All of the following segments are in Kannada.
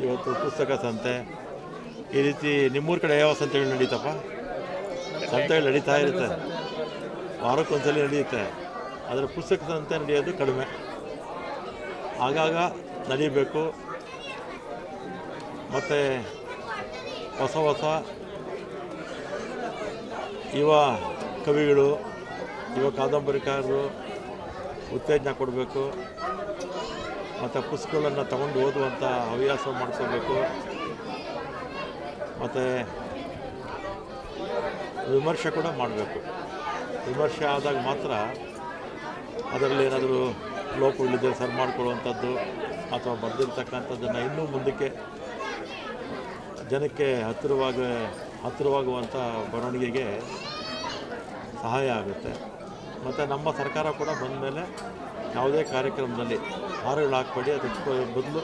ಇವತ್ತು ಪುಸ್ತಕ ಸಂತೆ. ಈ ರೀತಿ ನಿಮ್ಮೂರ ಕಡೆ ಯಾವ ಸಂತೆಗಳು ನಡೀತಪ್ಪ? ಸಂತೆಗಳು ನಡೀತಾ ಇರುತ್ತೆ. ವಾರಕ್ಕೊಂದ್ಸಲ ನಡೆಯುತ್ತೆ. ಆದರೆ ಪುಸ್ತಕ ಸಂತೆ ನಡೆಯೋದು ಕಡಿಮೆ. ಆಗಾಗ ನಡೀಬೇಕು. ಮತ್ತು ಹೊಸ ಹೊಸ ಯುವ ಕವಿಗಳು, ಯುವ ಕಾದಂಬರಿಕಾರರು ಉತ್ತೇಜನ ಕೊಡಬೇಕು. ಮತ್ತು ಪುಸ್ತಕಗಳನ್ನು ತಗೊಂಡು ಓದುವಂಥ ಹವ್ಯಾಸ ಮಾಡಿಸ್ಕೋಬೇಕು ಮತ್ತು ವಿಮರ್ಶೆ ಕೂಡ ಮಾಡಬೇಕು. ವಿಮರ್ಶೆ ಆದಾಗ ಮಾತ್ರ ಅದರಲ್ಲಿ ಏನಾದರೂ ಲೋಪಗಳಿದ್ದರೆ ಸರಿ ಮಾಡಿಕೊಳ್ಳುವಂಥದ್ದು ಅಥವಾ ಬರೆದಿರ್ತಕ್ಕಂಥದ್ದನ್ನು ಇನ್ನೂ ಮುಂದಕ್ಕೆ ಜನಕ್ಕೆ ಹತ್ತಿರವಾಗ, ಹತ್ತಿರವಾಗುವಂಥ ಬರವಣಿಗೆಗೆ ಸಹಾಯ ಆಗುತ್ತೆ. ಮತ್ತು ನಮ್ಮ ಸರ್ಕಾರ ಕೂಡ ಬಂದ ಮೇಲೆ ಯಾವುದೇ ಕಾರ್ಯಕ್ರಮದಲ್ಲಿ ಹಾರಗಳು ಹಾಕಬೇಡಿ ಅದಕ್ಕೆ ಬದಲು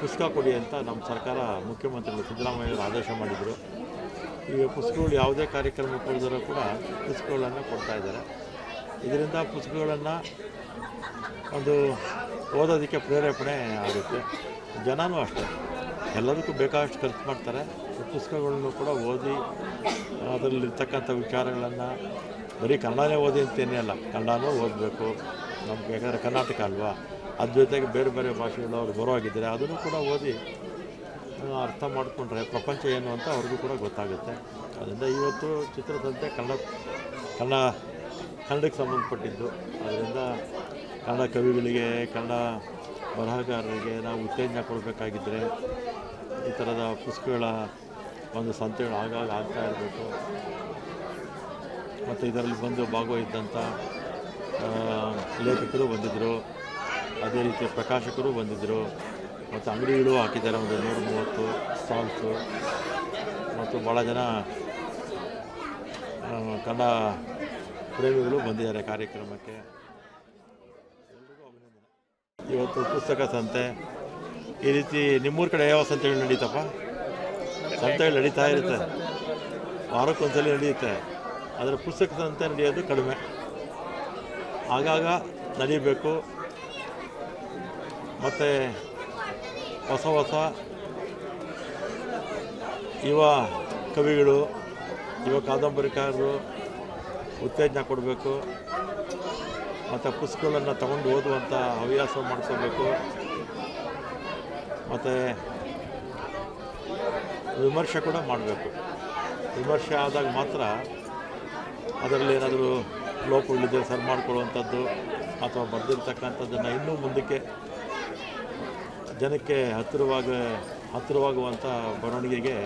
ಪುಸ್ತಕ ಕೊಡಿ ಅಂತ ನಮ್ಮ ಸರ್ಕಾರ ಮುಖ್ಯಮಂತ್ರಿಗಳು ಸಿದ್ದರಾಮಯ್ಯವರು ಆದೇಶ ಮಾಡಿದರು. ಈಗ ಪುಸ್ತಕಗಳು ಯಾವುದೇ ಕಾರ್ಯಕ್ರಮ ಕೊಡಿದರೂ ಕೂಡ ಪುಸ್ತಕಗಳನ್ನು ಕೊಡ್ತಾ ಇದ್ದಾರೆ. ಇದರಿಂದ ಪುಸ್ತಕಗಳನ್ನು ಒಂದು ಓದೋದಕ್ಕೆ ಪ್ರೇರೇಪಣೆ ಆಗುತ್ತೆ. ಜನನೂ ಅಷ್ಟೇ. ಎಲ್ಲದಕ್ಕೂ ಬೇಕಾದಷ್ಟು ಖರ್ಚು ಮಾಡ್ತಾರೆ. ಪುಸ್ತಕಗಳನ್ನು ಕೂಡ ಓದಿ, ಅದರಲ್ಲಿರ್ತಕ್ಕಂಥ ವಿಚಾರಗಳನ್ನು ಬರೀ ಕನ್ನಡನೇ ಓದಿ ಅಂತೇನೇ ಅಲ್ಲ ಕನ್ನಡನೂ ಓದಬೇಕು. ನಮ್ಗೆ ಯಾಕಂದರೆ ಕರ್ನಾಟಕ ಅಲ್ವಾ? ಅದ್ರ ಜೊತೆಗೆ ಬೇರೆ ಬೇರೆ ಭಾಷೆಗಳು ಅವ್ರು ಬರೋವಾಗಿದ್ದರೆ ಅದನ್ನು ಕೂಡ ಓದಿ ಅರ್ಥ ಮಾಡಿಕೊಂಡ್ರೆ ಪ್ರಪಂಚ ಏನು ಅಂತ ಅವ್ರಿಗೂ ಕೂಡ ಗೊತ್ತಾಗುತ್ತೆ. ಅದರಿಂದ ಇವತ್ತು ಚಿತ್ರದಂತೆ ಕನ್ನಡ ಕನ್ನಡ, ಕನ್ನಡಕ್ಕೆ ಸಂಬಂಧಪಟ್ಟಿದ್ದು. ಅದರಿಂದ ಕನ್ನಡ ಕವಿಗಳಿಗೆ, ಕನ್ನಡ ಬರಹಗಾರರಿಗೆ ನಾವು ಉತ್ತೇಜನ ಕೊಡಬೇಕಾಗಿದ್ದರೆ ಈ ಥರದ ಪುಸ್ತಕಗಳ ಒಂದು ಸಂತೆಗಳು ಆಗಾಗ ಆಗ್ತಾ ಇರಬೇಕು. ಮತ್ತು ಇದರಲ್ಲಿ ಬಂದು ಭಾಗವಹಿಸಿದಂಥ ಲೇಖಕರು ಬಂದಿದ್ದರು ಅದೇ ರೀತಿ ಪ್ರಕಾಶಕರು ಬಂದಿದ್ದರು ಮತ್ತು ಅಂಗಡಿಗಳು ಹಾಕಿದ್ದಾರೆ, ಒಂದು ನೂರು ಮೂವತ್ತು ಸ್ಟಾಲ್ಸು ಮತ್ತು ಭಾಳ ಜನ ಕನ್ನಡ ಪ್ರೇಮಿಗಳು ಬಂದಿದ್ದಾರೆ ಕಾರ್ಯಕ್ರಮಕ್ಕೆ. ಇವತ್ತು ಪುಸ್ತಕ ಸಂತೆ. ಈ ರೀತಿ ನಿಮ್ಮೂರ ಕಡೆ ಯಾವ ಸಂತೆಗಳು ನಡೀತಪ್ಪ? ಸಂತೆಗಳು ನಡೀತಾ ಇರುತ್ತೆ. ವಾರಕ್ಕೊಂದ್ಸಲಿ ನಡೆಯುತ್ತೆ ಆದರೆ ಪುಸ್ತಕ ಸಂತೆ ನಡೆಯೋದು ಕಡಿಮೆ. ಆಗಾಗ ನಡೀಬೇಕು. ಮತ್ತು ಹೊಸ ಹೊಸ ಯುವ ಕವಿಗಳು, ಯುವ ಕಾದಂಬರಿಕಾರರು ಉತ್ತೇಜನ ಕೊಡಬೇಕು. ಮತ್ತು ಪುಸ್ತಕಗಳನ್ನು ತಗೊಂಡು ಓದುವಂಥ ಹವ್ಯಾಸ ಮಾಡಿಸ್ಕೋಬೇಕು ಮತ್ತು ವಿಮರ್ಶೆ ಕೂಡ ಮಾಡಬೇಕು. ವಿಮರ್ಶೆ ಆದಾಗ ಮಾತ್ರ ಅದರಲ್ಲಿ ಏನಾದರೂ ಲೋಪಗಳಿದ್ದರೆ ಸರಿ ಮಾಡಿಕೊಳ್ಳುವಂಥದ್ದು ಅಥವಾ ಬರೆದಿರ್ತಕ್ಕಂಥದ್ದನ್ನು ಇನ್ನೂ ಮುಂದಕ್ಕೆ ಜನಕ್ಕೆ ಹತ್ತಿರವಾಗ, ಹತ್ತಿರವಾಗುವಂಥ ಬರವಣಿಗೆಗೆ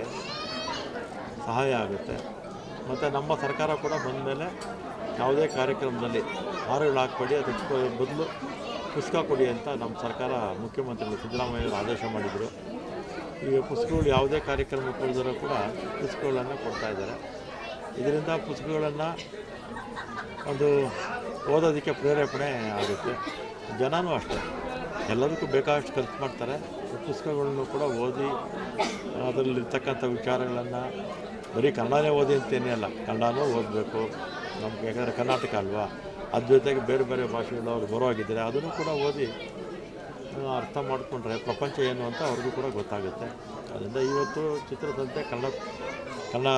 ಸಹಾಯ ಆಗುತ್ತೆ. ಮತ್ತು ನಮ್ಮ ಸರ್ಕಾರ ಕೂಡ ಬಂದ ಮೇಲೆ ಯಾವುದೇ ಕಾರ್ಯಕ್ರಮದಲ್ಲಿ ಹಾರುಗಳು ಹಾಕ್ಬೇಡಿ, ಅದಕ್ಕೆ ಬದಲು ಪುಸ್ತಕ ಕೊಡಿ ಅಂತ ನಮ್ಮ ಸರ್ಕಾರ ಮುಖ್ಯಮಂತ್ರಿಗಳು ಸಿದ್ದರಾಮಯ್ಯವರು ಆದೇಶ ಮಾಡಿದರು. ಈಗ ಪುಸ್ತಕಗಳು ಯಾವುದೇ ಕಾರ್ಯಕ್ರಮಕ್ಕೆ ಕೊಡಿದರೂ ಕೂಡ ಪುಸ್ತಕಗಳನ್ನು ಕೊಡ್ತಾ ಇದ್ದಾರೆ. ಇದರಿಂದ ಪುಸ್ತಕಗಳನ್ನು ಒಂದು ಓದೋದಕ್ಕೆ ಪ್ರೇರೇಪಣೆ ಆಗುತ್ತೆ. ಜನನೂ ಅಷ್ಟೇ. ಎಲ್ಲದಕ್ಕೂ ಬೇಕಾದಷ್ಟು ಖರ್ಚು ಮಾಡ್ತಾರೆ. ಪುಸ್ತಕಗಳನ್ನು ಕೂಡ ಓದಿ, ಅದರಲ್ಲಿರ್ತಕ್ಕಂಥ ವಿಚಾರಗಳನ್ನು ಬರೀ ಕನ್ನಡನೇ ಓದಿ ಅಂತೇನೇ ಅಲ್ಲ, ಕನ್ನಡನೂ ಓದಬೇಕು. ನಮ್ಗೆ ಯಾಕಂದರೆ ಕರ್ನಾಟಕ ಅಲ್ವಾ? ಅದ್ರ ಜೊತೆಗೆ ಬೇರೆ ಬೇರೆ ಭಾಷೆಗಳು ಅವ್ರು ಬರೋವಾಗಿದ್ದರೆ ಅದನ್ನು ಕೂಡ ಓದಿ ಅರ್ಥ ಮಾಡಿಕೊಂಡ್ರೆ ಪ್ರಪಂಚ ಏನು ಅಂತ ಅವ್ರಿಗೂ ಕೂಡ ಗೊತ್ತಾಗುತ್ತೆ. ಅದರಿಂದ ಇವತ್ತು ಚಿತ್ರದಂತೆ ಕನ್ನಡ ಕನ್ನಡ,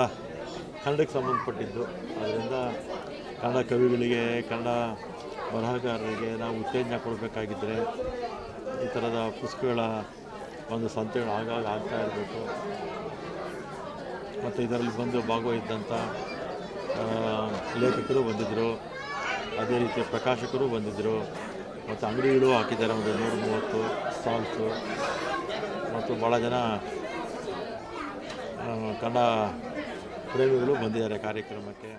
ಕನ್ನಡಕ್ಕೆ ಸಂಬಂಧಪಟ್ಟಿದ್ದು. ಅದರಿಂದ ಕನ್ನಡ ಕವಿಗಳಿಗೆ, ಕನ್ನಡ ಬರಹಗಾರರಿಗೆ ನಾವು ಉತ್ತೇಜನ ಕೊಡಬೇಕಾಗಿದ್ದರೆ ಈ ಥರದ ಪುಸ್ತಕಗಳ ಒಂದು ಸಂತೆಗಳು ಆಗಾಗ ಆಗ್ತಾ ಇರಬೇಕು. ಮತ್ತು ಇದರಲ್ಲಿ ಬಂದು ಭಾಗವಹಿಸಿದಂಥ ಲೇಖಕರು ಬಂದಿದ್ದರು ಅದೇ ರೀತಿ ಪ್ರಕಾಶಕರು ಬಂದಿದ್ದರು ಮತ್ತು ಅಂಗಡಿಗಳು ಹಾಕಿದ್ದಾರೆ, ಒಂದು ನೂರ ಮೂವತ್ತು ಸ್ಟಾಲ್ಸು ಮತ್ತು ಭಾಳ ಜನ ಕನ್ನಡ ಪ್ರೇಮಿಗಳು ಬಂದಿದ್ದಾರೆ ಕಾರ್ಯಕ್ರಮಕ್ಕೆ.